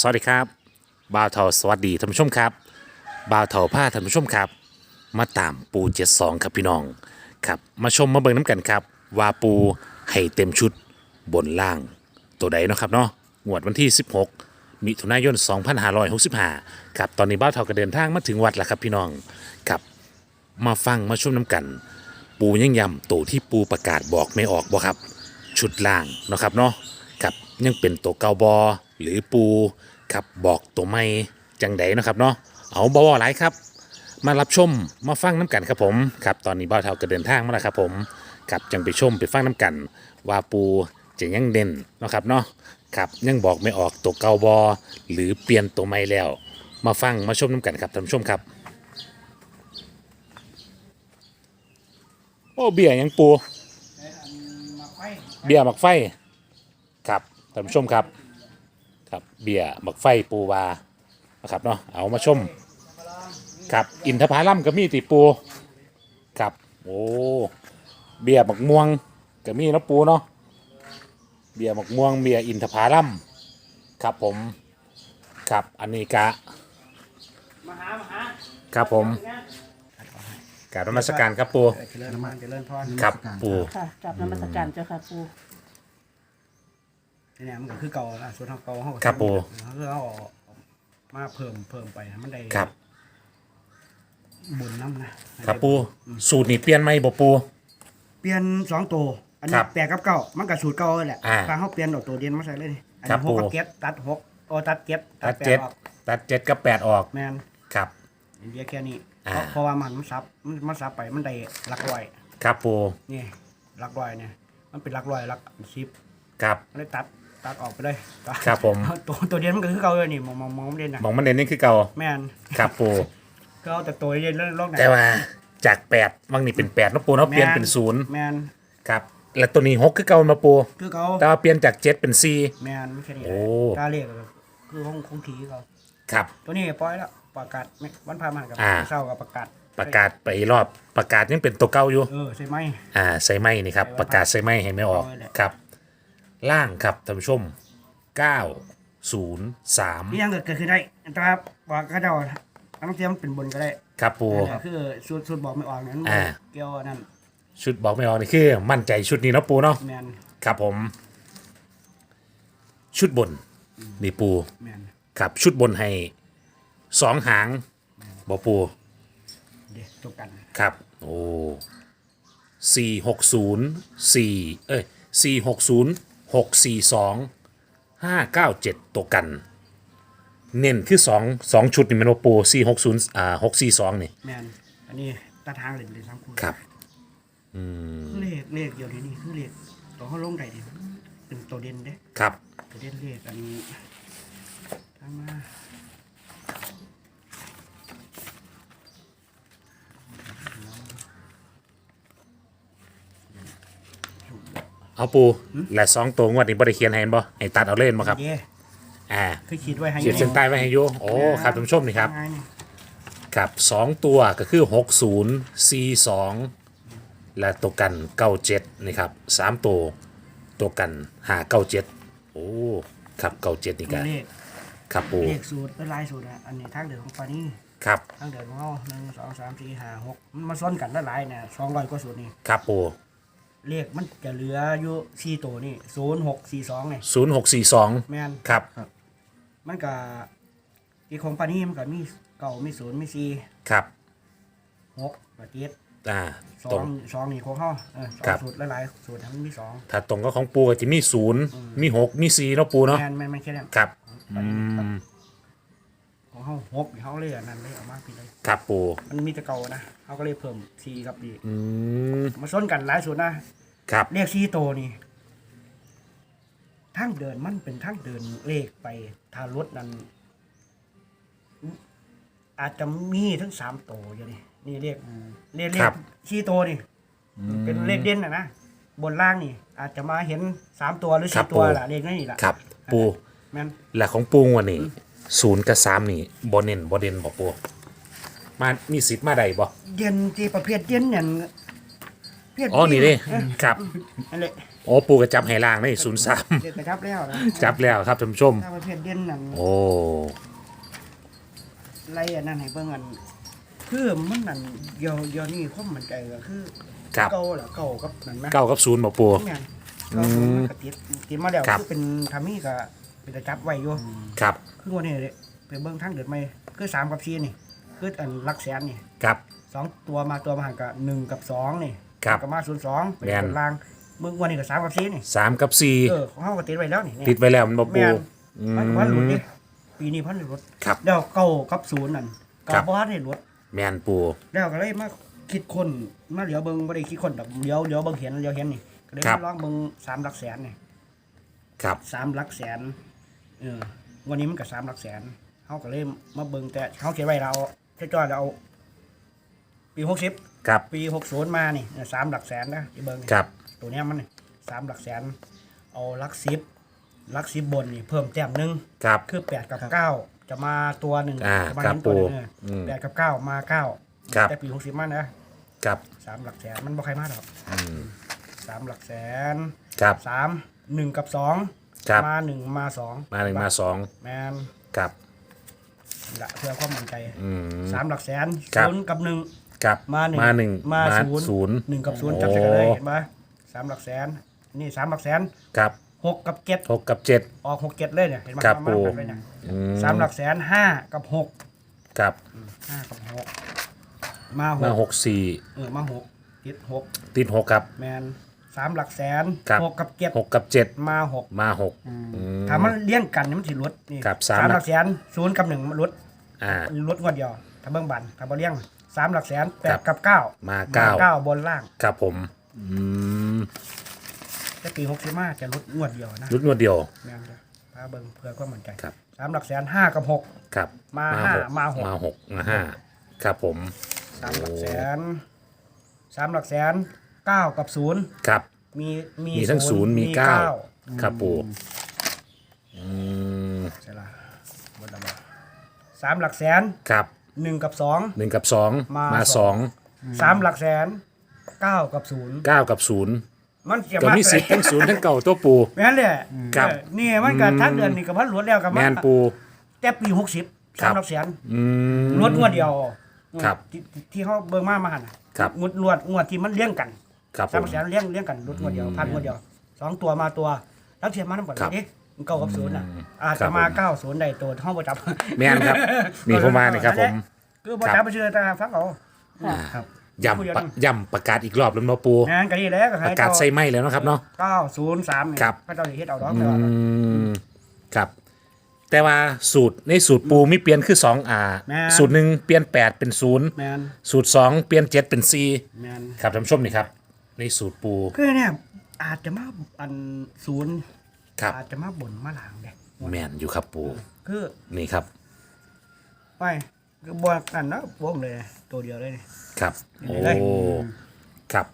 สวัสดีครับบ่าวเทาสวัสดีท่านผู้ชมครับบ่าวเทาผ้าท่านผู้ชมครับ มาตามปูเจ็ดสองครับพี่น้องครับมาชมมาเบิ่งน้ำกันครับ ว่าปูให้เต็มชุดบนล่างตัวใดเนาะครับเนาะงวดวันที่ 16 มิถุนายน 2565ครับตอนนี้บ่าวเทาก็เดินทางมาถึงวัดแล้วครับพี่น้องครับมาฟังมาชมน้ำกัน ปูยังยำตัวที่ปูประกาศบอกไม่ออกบ่ครับ ชุดล่างเนาะครับเนาะครับยังเป็นตัวเกาบอ หรือปูครับบอกตัวไม่จังใดนะครับเนาะเอาบอหลายครับ มารับชมมาฟังน้ำกันครับผมครับตอนนี้บ่าวเท่าก็เดินทางมาแล้วครับผมครับจังไปชมไปฟังน้ำกัน ว่าปูจะยังเด่นนะครับเนาะครับยังบอกไม่ออกตัวเกาบอหรือเปลี่ยนตัวไม่แล้ว มาฟังมาชมน้ำกันครับท่านผู้ชมครับ โอ้เบียร์ยังปูเบียร์หมักไฟครับท่านผู้ชมครับ ครับเบียร์หมักไฟปูวานะครับเนาะเอามาชมครับอินทผลัมก็มีติปูครับโอ้เบียร์หมักม่วงก็มีเนาะปูเนาะเบียร์หมักม่วงเบียร์อินทผลัมครับผมครับอันนี้กะมาหามาหาครับผมกรารนมัสการครับปูเจริญน้ำมันเจริญพร ครับปู ค่ะกลับนมัสการเจ้าค่ะปูนี่ เนี่ยมันก็คือเก่าละส่วนของเก่าเขาก็ครับปู เขาคือเอาออกมาเพิ่มเพิ่มไปให้มันได้ครับบุญน้ำนะครับปูสูตรนี่เปลี่ยนไหมบ่ปู เปลี่ยนสองตัวอันครันี้บแปดกับเก้ามันก็สูตรเก่าเลยแหละอ่าถ้าเขาเปลี่ยนเอาตัวเดียนมาใส่เลยนี่อันครับนี้หกกับปูเจ็ดตัดหกโอ้ตัดเจ็ดตัดแปเจ็ดออกตัดเจ็ดกับแปดออกแมนครับอินเดียแค่นี้อ่าเพราะเพราะว่ามันมันซับมันมันซับไปมันได้หลักร้อยครับปูนี่หลักร้อยเนี่ยมันเป็นหลักร้อยหลักสิบครับ มันเลยตัด ตัดออกไปเลยตัดครับผม ตัวตัวเดียนมันก็คือเก่าเลยนี่มองมองมองเด่นนะมองมันเด่นนี่คือเก่าแม่นครับปูก็เอาแต่ตัวเด่นเรื่องโลกไหนแต่ว่าจากแปดวังนี่เป็นแปดเนาะปูเนาะเปลี่ยนเป็นศูนย์แม่นครับแล้วตัวนี้หกคือเก่ามาปูคือเขาแต่ว่าเปลี่ยนจากเจ็ดเป็นสี่แม่นไม่ใช่นี่โอ้กล้าเรียกเลยคือห้องคงทีเขาครับ ตัวนี้ปล่อยแล้วประกาศไม่วันพามันกับอ่าเศร้ากับประกาศประกาศไปรอบประกาศยังเป็นตัวเก่าอยู่เออใช่ไหมอ่าใส่ไม้นี่ครับประกาศใส่ไม้ให้ไม่ออกเอาไว้แหละครับ ล่างครับท่านผู้ชมเก้าศูนย์สามนี่ยังเกิดขึ้นได้แต่ว่าว่าเขาเจ้าทั้งเทียมนเป็นบนก็ได้ครับปู แต่คือสูตรสูตรบอกไม่ออกนั้นอ่า เกี่ยวนั่นชุดบอกไม่ออกนี่คือ มั่นใจชุดนี้เนาะปูเนาะแมนครับผม ชุดบนนี่ปู แมนครับชุดบนให้สองหางบอปูเด็กจบกันครับ โอ้สี่หกศูนย์สี่เอ้ยสี่หกศูนย์ หกสี่สองห้าเก้าเจ็ดตัวกัน เน้นคือสองสองชุดนี่มันบอปูสี่หกศูนย์อ่าหกสี่สองนี่แมนอันนี้ตาทางเลยเลยสามคูครับ เลขเลขเดียวนี้นี่คือเลขตัวเขาลงได้ดิเป็นตัวเด่นเด้ครับตัวเด่นเลขอันนี้ทางมา เอาปูและสองตัวงวดนี้บริเคียนให้เห็นบ่ให้ตัดเอาเล่นบ่ครับ เย่อ่าคือคิดไว้ให้ขีดเส้นใต้ไว้ให้โยโอ้ครับท่านผู้ชมนี่ครับง่ายนี่ครับสองตัวก็คือหกศูนย์สี่สองและตัวกันเก้าเจ็ดนี่ครับสามตัวตัวกันหาเก้าเจ็ดโอ้ครับเก้าเจ็ดนี่กันเลขครับปูเลขสูตรเป็นลายสูตรอะอันนี้ทางเดินของปานี่ครับทางเดินของเราหนึ่งสองสามสี่ห้าหกมันมาซ้อนกันละหลายเนี่ยสองร้อยกว่าสูตรนี่ครับปู เลขมันจะเหลืออยู่สี่ตัวนี่ศูนย์หกสี่สองเนี่ยศูนย์หกสี่สองแม่นครับ มันก็อีกของปานี่มันก็มีเก่ามีศูนย์มีสี่ครับหกกับเจ็ดอ่าสอตรงง สองนี่ของเขาเออสอครังบ สูตรหลายๆสูตรทั้งมีสองถ้าตรงก็ของปูก็จะมีศูนย์มีหกมีสี่เนาะปูเนาะแม่นแม่นแม่นแค่นั้นครับปาอืนี่มของ เขาหกเขาเลยอันนั้นเลยเอามากพี่เลย ครับปูมันมีแต่เก่านะเขาก็เลยเพิ่มสี่กับดีอืมมาซ้อนกันหลายสูตรนะครับเลขสี่ตัวนี่ทั้งเดินมันเป็นทั้งเดินเลขไปถ้ารถนั้นอาจจะมีทั้งสามตัวอยู่นี่นี่เลขเลขเลขสี่ตัวนี่ เป็นเลขเด่นนะนะบนล่างนี่ อาจจะมาเห็นสามตัวหรือสี่ตัวล่ะเลขนี่ล่ะครับปูแม่น และของปูงวันนี้ ศูนย์กับสามนี่บอเน้นบอเด่นบอกปูมามีสิทธิ์มาใดบ่เด่นที่ประเภทเด่นเนี่ยประเภทอ๋อนี่เด้ครับนั่นแหละโอ้ปูกระจับให้ล่างได้ศูนย์สามเด็กกระจับแล้วนะจับแล้วครับท่านผู้ชม ถ้าประเภทเด่นนั่นโอ้ไล่อันนั้นให้เบิ่งอันคือมันนั่นเดี๋ยวเดี๋ยวนี้ความมั่นใจก็คือครับเก่าแหละเก่ากับนั่นไหมเก้ากับศูนย์บ่ปูทุกอย่างเก่ามันก็ติดติดมาแล้วครับ คือเป็นทามี่ก็ เป็นกระจับไว้อยู่ครับ คือวันนี้ไปเบิ่งทางเดือดไหมคือสามกับสี่นี่ คืออันหลักแสนนี่ครับ สองตัวมาตัวมาหันกับหนึ่งกับสองนี่ครับก็มาศูนย์สองเป็นแม่นคนล่างมึงวันนี้กับสามกับสี่นี่สามกับสี่เออของเขาก็ติดไว้แล้วนี่ติดไว้แล้วมันบ่ปูแม่น อืมันพันหลุดมดิปีนี้พันหลุดครับแล้วเก้ากับศูนย์นั่นครัเก้าบบอสให้หลุดแมนปูแล้วก็เลยมาคิดคนมาเดี๋ยวเบิ่งบ่ได้คิดคนดอกเดี๋ยวเดี๋ยวเบิ่งเห็นเดี๋ยวเห็นนี่ก็เลยมาลองเบิ่งสามหลักแสนนี่ครับสามหลักแสน เออวันนี้มันก็สามหลักแสนเขาก็เลยมาเบิ่งแต่เขาเขียนไว้เราจ้อยๆเราเอาปีหกสิบครับ ปีหกศูนย์มานี่สามหลักแสนนะที่เบิ่งนี่ครับ ตัวเนี้ยมันนี่สามหลักแสน เอาหลักสิบหลักสิบบนนี่เพิ่มแต้มหนึ่งครับ คือแปดกับเก้าจะมาตัวหนึ่งอ่าจะมาครับเห็นตัวหนึ่งปู่เอออมแปดกับเก้ามาเก้าครับ แต่ปีหกสิบมานะครับ สามหลักแสนมันบ่ใครมาหรอกอืม สามหลักแสนครับ สามหนึ่งกับสอง ครับ มาหนึ่งมาสองมาหนึ่งมาสองแมนครับละเพื่อความมั่นใจอืม สามหลักแสนครับ ศูนย์กับหนึ่ง ครับมาหนึ่งมาหนึ่งมามาศูนย์ศูนย์ หนึ่งกับศูนย์โอ้จับใส่กันเลยเห็นไหมสามหลักแสน นี่สามหลักแสนครับหกกับเจ็ดหกกับเจ็ด ออกหกเจ็ดเลยเนี่ยเห็นไหมครับประมาณปู่นั้นเลยเนี่ยอืมสามหลักแสนห้ากับหกครับห้ากับหกมาหมากหกสี่เออมาหกติดหกติดหกครับแมน สามหลักแสนครับ หกกับเจ็ดหกกับเจ็ดมาหกมาหกถามมันเลี้ยงกันนี่มันสิลดนี่ครับสามหลักแสนศูนย์กับหนึ่งมันลดอ่า ลดงวดเดียวถ้าเบิ่งบันถ้าบ่เลี้ยงสามหลักแสนแปครัดบกับเก้ามามาเก้า เก้าบนล่างครับผม อืมแต่ปีหกสิบห้าจะลดงวดเดียวนะรุดงวดเดียว แม่นจ้ะถ้าเบิ่งเพื่อก็มั่นใจครับ สามหลักแสนห้ากับหก ครับมาห้ามาหก มาหกมาห้าครับผม สามหลักแสนสามหลักแสน เก้ากับศูนย์ครับ มีมีมีทั้งศูนย์มีเก้าครับปูอืมใช่ละบนระบสามหลักแสนครับหนึ่งกับสอง หนึ่งกับสองมามาสสออง งสามหลักแสนเก้ากับศูนย์เก้ากับศูนย์มันเกี่ยวก็มามีสิทธิ์ทั้งศูนย์ทั้งเก่าตัวปู แม่นเลยครับเออนี่มันก็ทั้งเดือนนี่กับพันหลวดแล้วกับแมนปู แต่ปีหกสิบครัสามบหลักแสนอืมลดงวดเดียวครับที่ที่เขาเบิ่งมามาหันน่ะครับ งวดลวดงวดที่มันเลี้ยงกัน ครับผสามหมลักแสนเลี้ยงเลี้ยงกันลดงวดเดียวพันงวดเดียวสองตัวมาตัวแล้วเทียมมาทั้งหมดครับนี่เก้ากับศูนย์น่ะอาจครัจะบมาผม เก้าศูนย์ได้ตัวห้องประจับแมนครับ นี่ผมมานี่ครับผม คือประจับไปเชื่อแต่ฟังเอาค่ะครับ ย้ำปะย้ำประกาศอีกรอบแล้วเนาะปู งานก็ดีแล้วก็ปให้ระกาศใส่ไม่แล้วเนาะครับเนาะ เก้าศูนย์สามนี่ครับ พระเจ้าสิเฮ็ดเอาดอกอืเดียวมครับ แต่ว่าสูตรในสูตรปูมีเปลี่ยนคือสองอ่า แม่น สูตรหนึ่งเปลี่ยนแปดเป็นศูนย์แมนสูตรสองเปลี่ยนเจ็ดเป็นสี่แมนครับท่านผู้ชมนี่ครับ ในสูตรปู คือเนี่ยอาจจะมาอันศูนย์ครับ อาจจะมาบ่นมาหลังเด้แมนอยู่ครับปู คือนี่ครับ ไปคือบวกกันนะวงเลย ตัวเดียวเลยนี่ ครับนี่โอ้เลยครับ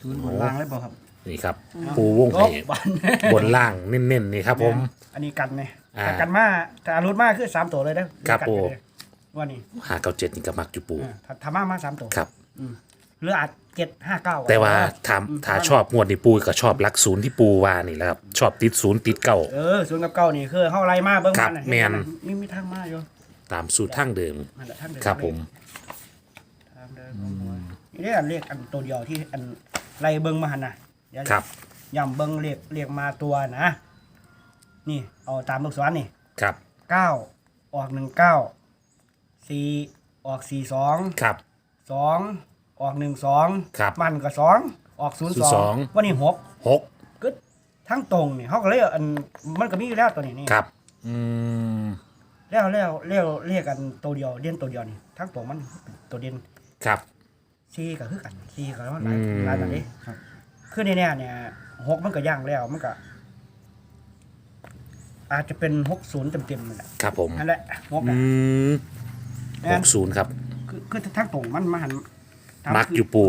ศูนย์บนล่างเลยเปล่าครับนี่ครับ ปูวงโอ้ไห่บันบนล่างเน้นๆนี่ครับผม อันนี้กันเนี่ยอ่าแต่กันมาแต่อารุณมาคือสามตัวเลยนะครับกันปู่เลยว่านี่หาเก้าเจ็ดนี่ก็มักอยู่ปูเออถ้าทำมามาสามตัวครับ หรืออาจเจ็ดห้าเก้าแต่ว่าถามถ้าชอบงวดนี่ปูก็ชอบหลักศูนย์ที่ปูว่านี่แหละครับ ชอบติดศูนย์ติดเก้าเออศูนย์กับเก้านี่คือเข้าไรมาเบิ้งครับมัะแม่นมีมีทางมาอยู่ตามสูตรทั้งเดิมนั่นแหละทางเดินครับผมทางเดินของหัวนี่เรียกเรียกอันตัวเดียวที่อันไรเบิ้งมาหันนะเดี๋ยวครับย่ำเบิ้งเรียกเรียกมาตัวนะนี่เอาตามลูกศรนี่ครับเก้าออกหนึ่งเก้าสี่ออกสี่สองครับสอง ออกหนึ่งสองครับ มันก็สองออกศูนย์สอง02 วันนี้หกหกก็ทั้งตรงนี่เขาก็เรียกอันมันก็มีอยู่แล้วตัวนี้นี่ครับ อืม แล้วแล้วเรียกเรียกกันตัวเดียวเด่นตัวเดียวนี่ทั้งตรงมันตัวเด่นครับ ซีก็คือกันซีก็แล้วหลายอืม หลายแบบนี้คือในแน่เนี่ยหกมันก็ย่างแล้วมันก็ อาจจะเป็นหกศูนย์เต็มๆนั่นแหละครับผม นั่นแหละหกอือะมแม่หนกศูนย์ครับ คือคือทั้งตรงมันมาหันทำ มักอยู่ปู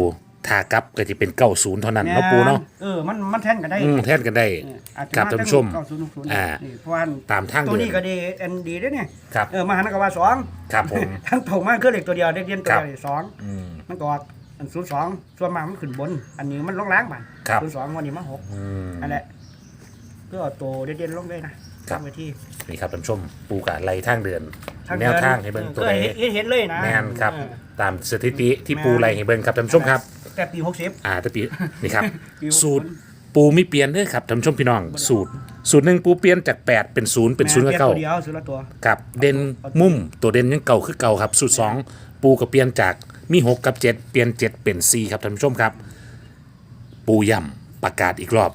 ทากลับก็จะเป็นเก้าศูนย์เท่านั้นเนาะปูเนาะเออมันมันแทนกันได้อืมแทนกันได้เอออาจจะครับท่านผู้ชมเก้าศูนย์หกศูนย์อ่านี่เพราะว่าตามทางตัวเดินี้มก็ดีเอ็นดีด้วยเนี่ยครับเออมาหันก็ว่าสองครับผมทั้งตรงมันคือเหล็กตัวเดียวเด็กเรียนตัวครับเดียวสองอืมมันก็ว่าเออันศูนย์สองส่วนมากมันขึ้นบน อันนี้มันลงล่างมันครับศูนย์สองวันนี้มาหกอืมอันแหละเพื่อเอาตัวเด่นๆลงเลยนะครับตั้งไว้ที่นี่ครับท่านผู้ชมปูกะไล่ทางเดือนทาง แนวทางให้เบิ่งตัวเอใดอเห็นเห็นเลยนะแม่นครับ เออ ตามสถิติที่ปูไล่ให้เบิ่งครับท่านผู้ชมครับ แต่ปีหกสิบ อ่าแตะปีนี่ครับ ปีหกสูตรปูไม่เปลี่ยนเด้อครับท่านผู้ชมพี่น้อง สูตร สูตรหนึ่งปูเปลี่ยนจาก 8 เป็น 0 เป็น0กับแม่เก้าตัวเดียวศูนย์ละตัว ครับ เด่นมุมตัวเด่นยังเก่าคือเก่าครับ สูตร 2 ปูก็เปลี่ยนจากมี 6 กับ 7 เปลี่ยน 7 เป็น 4 ครับท่านผู้ชมครับ ปูย่ำประกาศอีกรอบ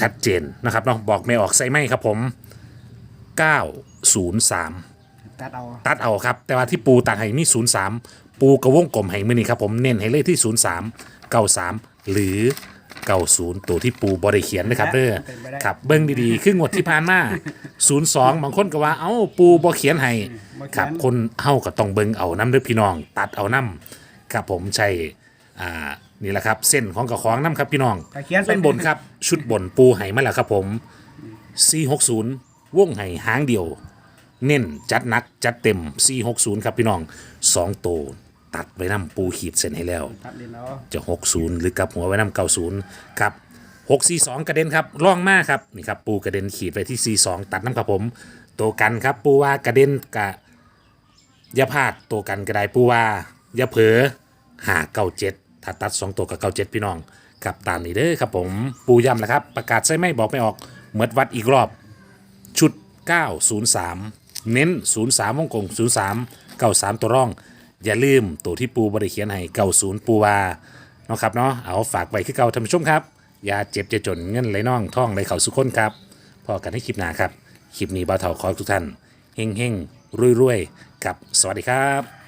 ชัดเจนนะครับเนาะบอกไม่ออกใส่ไม่ครับผม 903 ตัดเอาตัดเอาครับ แต่ว่าที่ปูตัดให้มี03ปูกระวงกลมให้มือนี่ครับผมเน้นให้เลขที่03 93หรือ90ตัวที่ปูบริเขียนนะครับเด้อครับเบิ้งดีๆ คืองวดที่ผ่านมา02บางคนก็ว่าเอ้าปูบอเขียนให้ครับคนเฮาก็ต้องเบิ้งเอาน้ำเด้อพี่น้อง ตัดเอาน้ำครับผมใช่อ่านี่แหละครับ เส้นของกระของน้ำครับพี่น้องแต่เขียนเป็นบนครับ ชุดบนปูให้มาแล้วครับผม 460 วงให้หางเดียว เน้นจัดหนักจัดเต็ม 460 ครับพี่น้อง2ตัวตัดไว้นำปูขีดเส้นให้แล้ว ตัดเด่นเอาจะ 60 หรือกลับหัวไว้นำ90 ครับ 642 กระเด็นครับร่องมากครับนี่ครับปูกระเด็นขีดไปที่ 42 ตัดน้ำครับผมตัวกันครับปูว่ากระเด็นกะอย่าพลาดตัวกันกระไดปูว่าอย่าเผลอหาเก้าเจ็ดถ้าตัด2ตัวกับเก้าเจ็ดพี่น้องกับตามนี้เด้อครับผมปูย้ำแล้วครับ ประกาศใช่ไหมบอกไม่ออกเหมือดวัดอีกรอบ ชุด 903 เน้น 03วงกลม03 93 ตัวร่อง อย่าลืมตัวที่ปูบริเขียนให้90 ปูวาเนาะครับเนาะเอาฝากไว้คือเก่าท่านผู้ชมครับ อย่าเจ็บจะจนเงินไหลน่องท่องไหลเข่าสุขคนครับพอกันให้คลิปหน้าครับคลิปนี้บ่าวเถาขอทุกท่านเฮงเฮงรวยรวยกับสวัสดีครับ